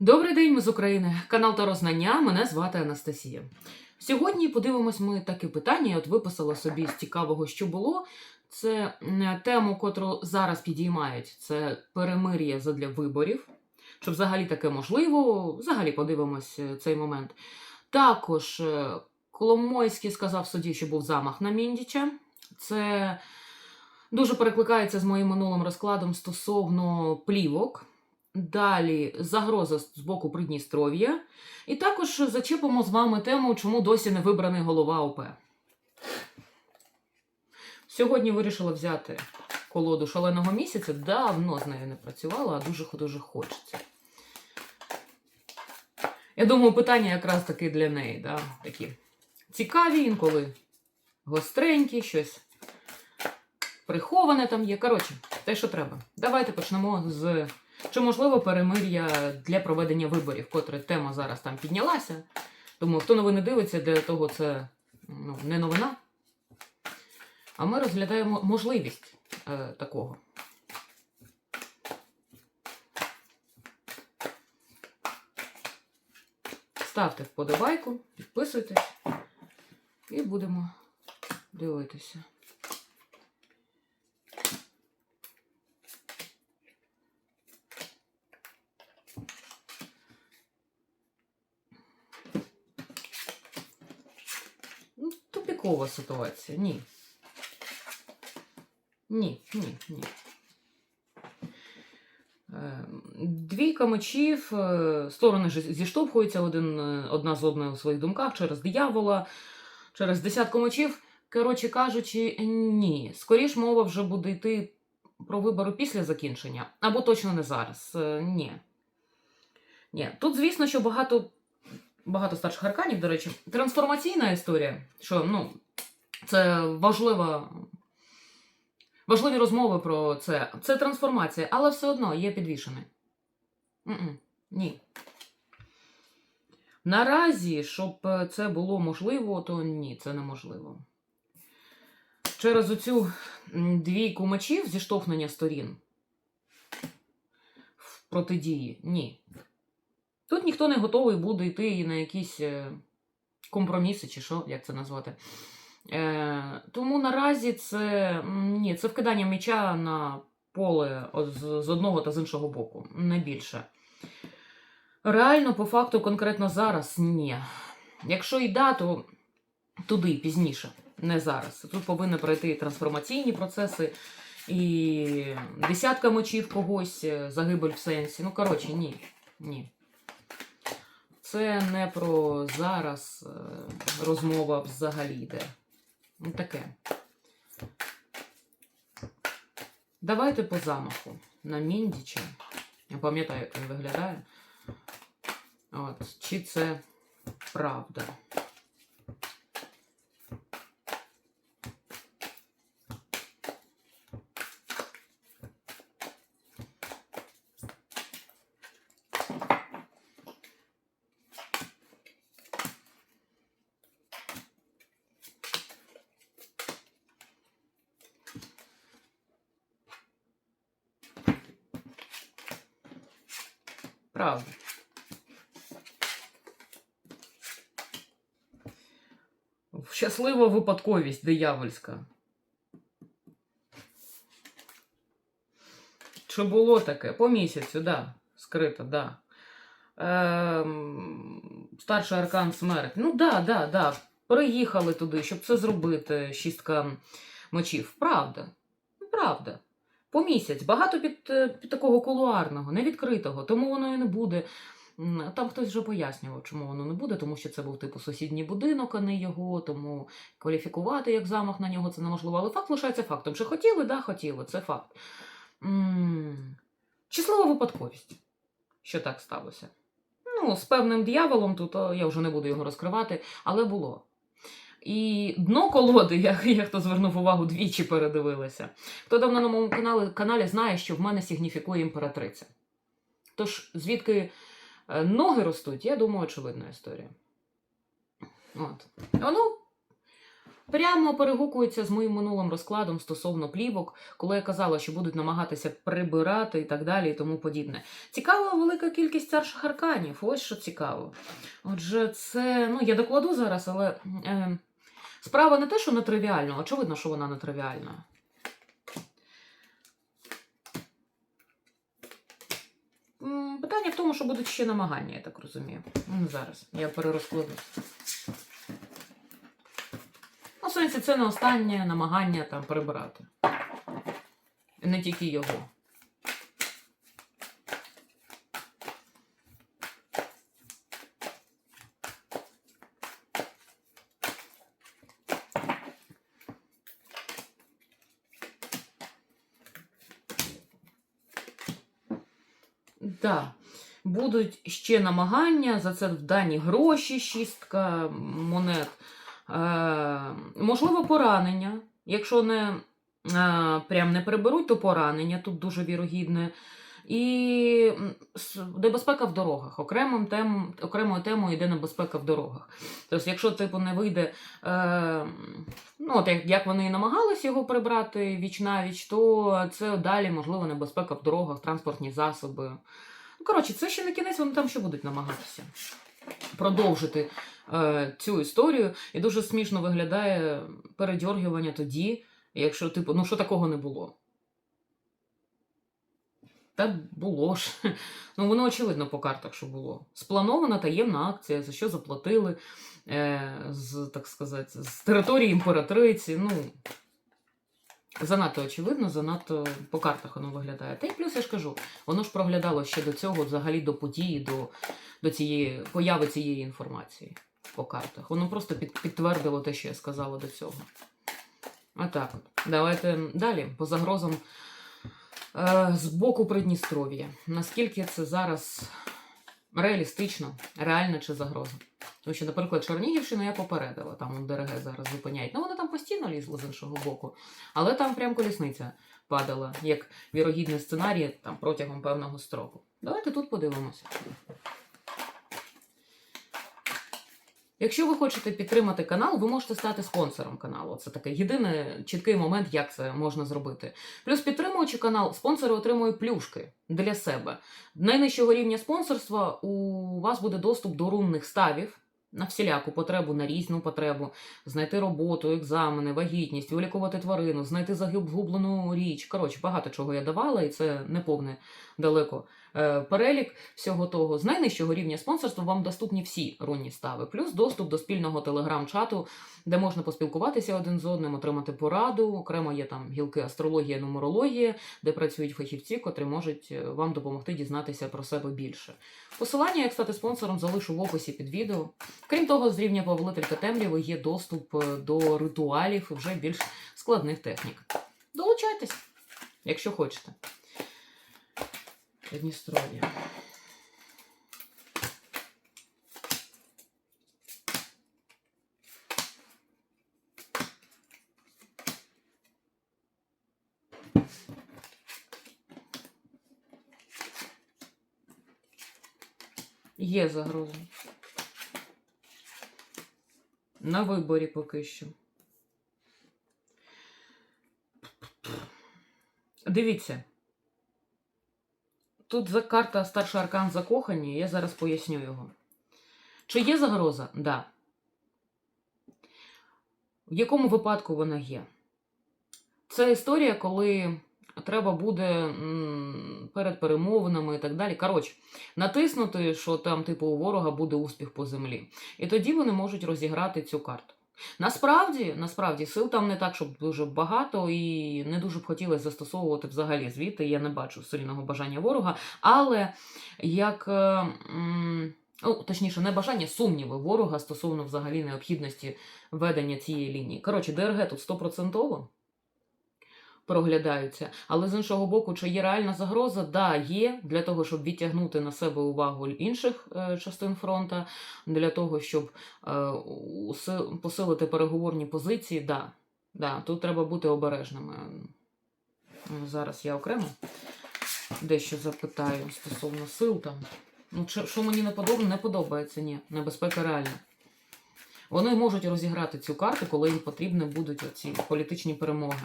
Добрий день, ми з України. Канал Таро Знання. Мене звати Анастасія. Сьогодні подивимось ми таке питання. Я от виписала собі з цікавого, що було. Це тему, котру зараз підіймають. Це перемир'я задля виборів. Чи взагалі таке можливо? Взагалі подивимось е, цей момент. Також е, Коломойський сказав судді, що був замах на Міндіча. Це дуже перекликається з моїм минулим розкладом стосовно плівок. Далі загроза з боку Придністров'я. І також зачепимо з вами тему, чому досі не вибраний голова ОП. Сьогодні вирішила взяти колоду шаленого місяця. Давно з нею не працювала, а дуже-дуже хочеться. Я думаю, питання якраз таки для неї. Да? Такі цікаві, інколи гостренькі, щось приховане там є. Коротше, те, що треба. Давайте почнемо з. Чи можливо перемир'я для проведення виборів, котре тема зараз там піднялася. Тому хто новини дивиться, для того це ну, не новина. А ми розглядаємо можливість е, такого. Ставте вподобайку, підписуйтесь і будемо дивитися. Ну, Тупікова ситуація. Ні. Ні, ні, ні. Е, Двійка мечів, е, сторони зіштовхуються один, е, одна з одною у своїх думках через диявола, через десятку мечів. Коротше кажучи, ні. Скоріш мова вже буде йти про вибори після закінчення, або точно не зараз. Ні. Ні. Тут, звісно, що багато багато старших арканів, до речі, трансформаційна історія, що ну, це важлива, важливі розмови про це. Це трансформація, але все одно є підвішений. Ні. Наразі, щоб це було можливо, то ні, це неможливо. Через оцю двійку мечів зіштовхнення сторін в протидії, ні. Тут ніхто не готовий буде йти на якісь е, компроміси, чи що, як це назвати. Е, тому наразі це ні, це вкидання м'яча на поле з, з одного та з іншого боку, не більше. Реально, по факту, конкретно зараз ні. Якщо і да, то туди пізніше, не зараз. Тут повинні пройти трансформаційні процеси, і десятка мечів когось, е, загибель в сенсі. Ну, коротше, ні. Ні. Це не про зараз е, розмова взагалі йде. Ну, таке. Давайте по замаху на Міндіча. Я пам'ятаю, як він виглядає. От. Чи це правда? Правда. Щаслива випадковість диявольська. Чи було таке? По місяцю, да. Скрито, да. Ем, старший аркан смерть. Ну, да, да, да. Приїхали туди, щоб це зробити. Шістка мечів. Правда. Правда. По місяць. Багато під, е, під такого кулуарного, невідкритого, тому воно і не буде. Там хтось вже пояснював, чому воно не буде, тому що це був типу сусідній будинок, а не його, тому кваліфікувати як замах на нього це неможливо. Але факт лишається фактом. Чи хотіли? Да, хотіли, це факт. Числова випадковість, що так сталося. Ну, з певним дьяволом тут я вже не буду його розкривати, але було. І дно колоди, я, я хто звернув увагу, двічі передивилася. Хто давно на моєму каналі, каналі знає, що в мене сигніфікує імператриця. Тож, звідки е, ноги ростуть, я думаю, очевидна історія. От. Воно прямо перегукується з моїм минулим розкладом стосовно плівок, коли я казала, що будуть намагатися прибирати і так далі, і тому подібне. Цікава велика кількість старших арканів. Ось що цікаво. Отже, це ну я докладу зараз, але е, справа не те, що нетривіальна, очевидно, що вона нетривіальна. М, Питання в тому, що будуть ще намагання, я так розумію. Зараз я перерозкладу. Ну, в сенсі, це не останнє намагання там прибирати. Не тільки його. Так, будуть ще намагання, за це вдані гроші, шістка монет. Е, можливо, поранення. Якщо не е, прям не приберуть, то поранення тут дуже вірогідне. І небезпека в дорогах. Окремим тем, окремою темою йде небезпека в дорогах. Тобто, якщо типу не вийде, е, ну, от як, як вони і намагались його прибрати віч навіч, то це далі, можливо, небезпека в дорогах, транспортні засоби. Ну, коротше, це ще не кінець, вони там ще будуть намагатися продовжити е, цю історію. І дуже смішно виглядає передьоргювання тоді, якщо, типу, ну що такого не було. Та було ж. Ну, воно очевидно по картах, що було. Спланована таємна акція, за що заплатили е, з, так сказати, з території імператриці. Ну, занадто очевидно, занадто по картах воно виглядає. Та й плюс я ж кажу, воно ж проглядало ще до цього, взагалі до події, до, до цієї появи цієї інформації по картах. Воно просто під, підтвердило те, що я сказала до цього. Отак от. Давайте далі по загрозам з боку Придністров'я. Наскільки це зараз реалістично, реальна чи загроза? Тому що, наприклад, Чернігівщину я попередила, там он ДРГ зараз зупиняють. Ну, вони там постійно лізли з іншого боку, але там прям колісниця падала, як вірогідний сценарій там, протягом певного строку. Давайте тут подивимося. Якщо ви хочете підтримати канал, ви можете стати спонсором каналу. Це такий єдиний чіткий момент, як це можна зробити. Плюс підтримуючи канал, спонсори отримують плюшки для себе. Найнижчого рівня спонсорства у вас буде доступ до рунних ставів на всіляку потребу, на різну потребу, знайти роботу, екзамени, вагітність, вилікувати тварину, знайти загублену річ. Коротше, багато чого я давала, і це не повне далеко перелік всього того. З найнижчого рівня спонсорства вам доступні всі рунні стави, плюс доступ до спільного телеграм-чату, де можна поспілкуватися один з одним, отримати пораду. Окремо є там гілки астрологія, нумерологія, де працюють фахівці, котрі можуть е, вам допомогти дізнатися про себе більше. Посилання, як стати спонсором, залишу в описі під відео. Крім того, з рівня повелителька темряви є доступ е, до ритуалів і вже більш складних технік. Долучайтесь, якщо хочете. Придністров'я. Є загроза. На виборі поки що. Дивіться. Тут карта старший аркан закохані, я зараз поясню його. Чи є загроза? Да. В якому випадку вона є? Це історія, коли треба буде перед перемовинами і так далі. Коротше, натиснути, що там, типу, у ворога буде успіх по землі. І тоді вони можуть розіграти цю карту. Насправді, насправді, сил там не так, щоб дуже багато, і не дуже б хотілося застосовувати взагалі звідти. Я не бачу сильного бажання ворога. Але як. е, Ну, точніше, не бажання, сумніви ворога стосовно взагалі необхідності ведення цієї лінії. Коротше, ДРГ тут стопроцентово проглядаються. Але з іншого боку, чи є реальна загроза? Да, є для того, щоб відтягнути на себе увагу інших е, частин фронта, для того, щоб е, посилити переговорні позиції. Да, да, тут треба бути обережними. Зараз я окремо дещо запитаю стосовно сил там. Ну, що мені не подобається, не подобається, ні. Небезпека реальна. Вони можуть розіграти цю карту, коли їм потрібні будуть оці політичні перемоги.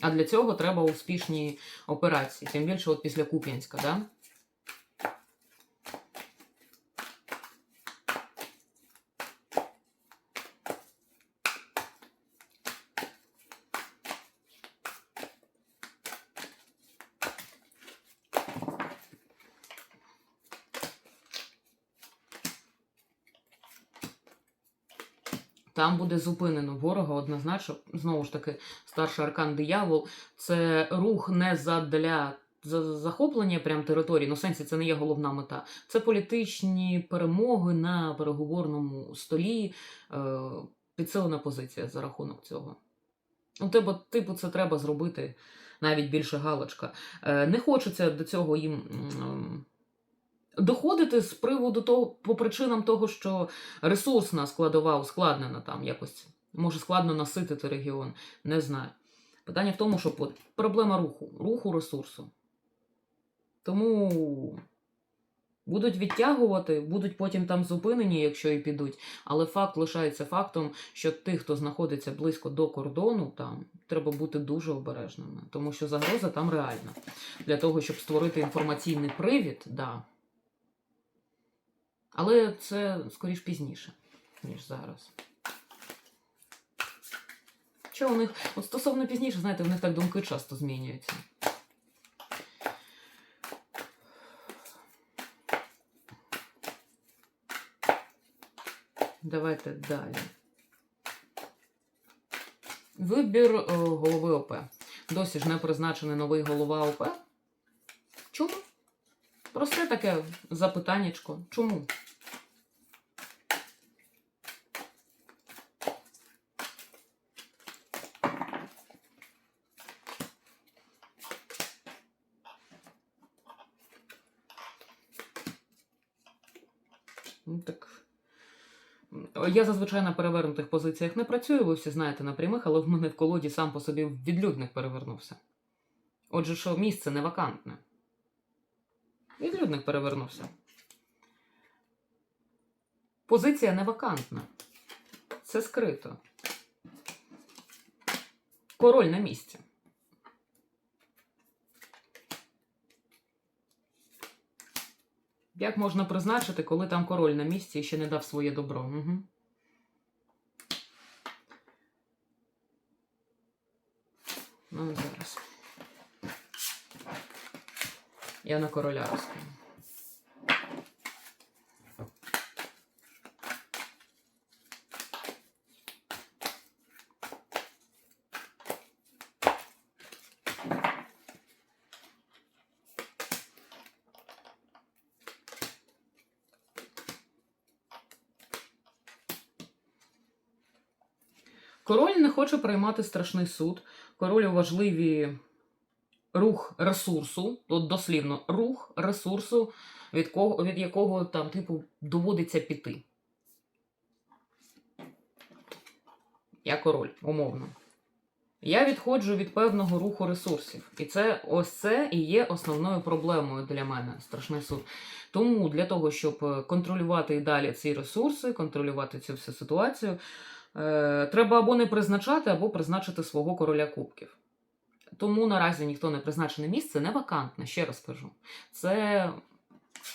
А для цього треба успішні операції. Тим більше, от після Куп'янська, да? Там буде зупинено ворога однозначно. Знову ж таки, старший аркан диявол це рух не задля захоплення прям території. Ну, в сенсі, це не є головна мета. Це політичні перемоги на переговорному столі, е, підсилена позиція за рахунок цього. У тебе, типу, це треба зробити навіть більше галочка. Е, не хочеться до цього їм. м, Доходити з приводу того, по причинам того, що ресурсна складова ускладнена там якось. Може складно наситити регіон. Не знаю. Питання в тому, що проблема руху, руху ресурсу. Тому будуть відтягувати, будуть потім там зупинені, якщо і підуть. Але факт лишається фактом, що тих, хто знаходиться близько до кордону, там треба бути дуже обережними, тому що загроза там реальна. Для того, щоб створити інформаційний привід, да. Але це скоріш пізніше, ніж зараз. Що у них, от стосовно пізніше, знаєте, у них так думки часто змінюються. Давайте далі. Вибір е, голови ОП. Досі ж не призначений новий голова ОП. Просте таке запитаннячко. Чому? Ну, так. Я зазвичай на перевернутих позиціях не працюю, ви всі знаєте на прямих, але в мене в колоді сам по собі відлюдник перевернувся. Отже, що місце не вакантне. Відлюдник перевернувся. Позиція не вакантна. Це скрито. Король на місці. Як можна призначити, коли там король на місці і ще не дав своє добро? Угу. Ну, зараз. Я на короля розкажу. Король не хоче приймати страшний суд. Король важливі рух ресурсу, от дослівно, рух ресурсу, від, кого, від якого там, типу, доводиться піти. Я король, умовно. Я відходжу від певного руху ресурсів. І це ось це і є основною проблемою для мене страшний суд. Тому для того, щоб е, контролювати і далі ці ресурси, контролювати цю всю ситуацію, треба або не призначати, або призначити свого короля кубків. Тому наразі ніхто не призначене місце не вакантне, ще раз кажу. Це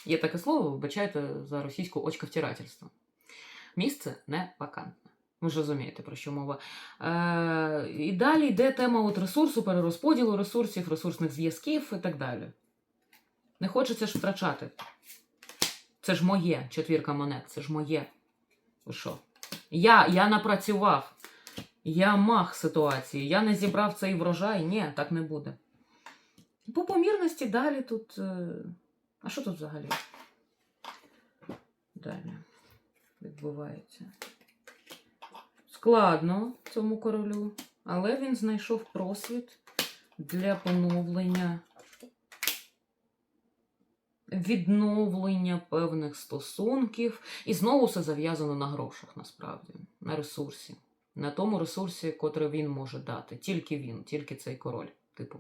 є таке слово, вибачайте за російську очковтирательство. Місце не вакантне. Ви ж розумієте, про що мова. Е, і далі йде тема от ресурсу, перерозподілу ресурсів, ресурсних зв'язків і так далі. Не хочеться ж втрачати. Це ж моє четвірка монет, це ж моє. Ви що? Я, я напрацював. Я мах ситуації. Я не зібрав цей врожай. Ні, так не буде. По помірності далі тут. е, А що тут взагалі? Далі відбувається. Складно цьому королю, але він знайшов просвіт для поновлення, відновлення певних стосунків. І знову все зав'язано на грошах, насправді, на ресурсі. На тому ресурсі, котрий він може дати. Тільки він, тільки цей король, типу.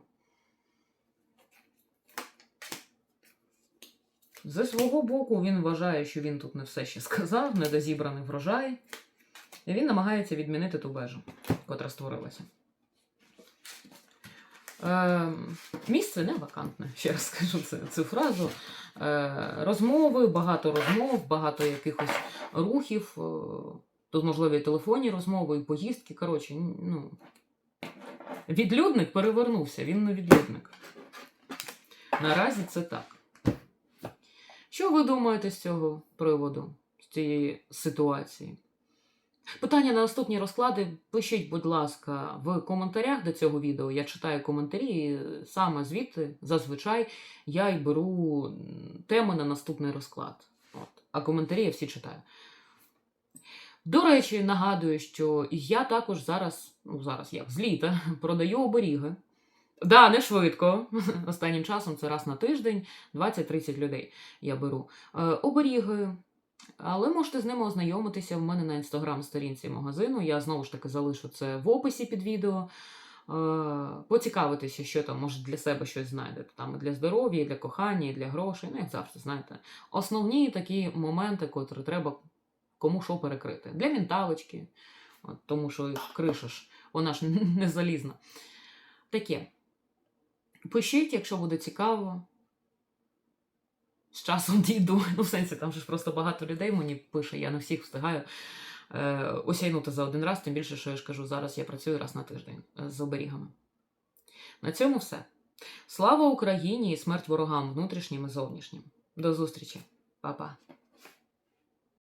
Зі свого боку він вважає, що він тут не все ще сказав, недозібраний врожай. І він намагається відмінити ту вежу, котра створилася. Е, місце не вакантне, ще раз скажу це, цю фразу. Е, розмови, багато розмов, багато якихось рухів. Е, тут можливі і телефонні розмови, і поїздки. Коротше, ну, відлюдник перевернувся, він не відлюдник. Наразі це так. Що ви думаєте з цього приводу, з цієї ситуації? Питання на наступні розклади пишіть, будь ласка, в коментарях до цього відео. Я читаю коментарі, і саме звідти зазвичай я й беру теми на наступний розклад. От. А коментарі я всі читаю. До речі, нагадую, що я також зараз, ну зараз як з літа, продаю оберіги. Да, не швидко. Останнім часом це раз на тиждень, 20-30 людей я беру. Е, оберіги. Але можете з ними ознайомитися в мене на інстаграм-сторінці магазину. Я знову ж таки залишу це в описі під відео. Е, Поцікавитися, що там, може, для себе щось знайдете. Там і для здоров'я, і для кохання, і для грошей. Ну, як завжди, знаєте. Основні такі моменти, котрі треба кому що перекрити. Для менталочки, от, тому що криша ж, вона ж не залізна. Таке. Пишіть, якщо буде цікаво. З часом дійду. Ну, в сенсі, там ж просто багато людей мені пише, я не всіх встигаю е, осяйнути за один раз, тим більше, що я ж кажу, зараз я працюю раз на тиждень е, з оберігами. На цьому все. Слава Україні і смерть ворогам внутрішнім і зовнішнім. До зустрічі, Па-па.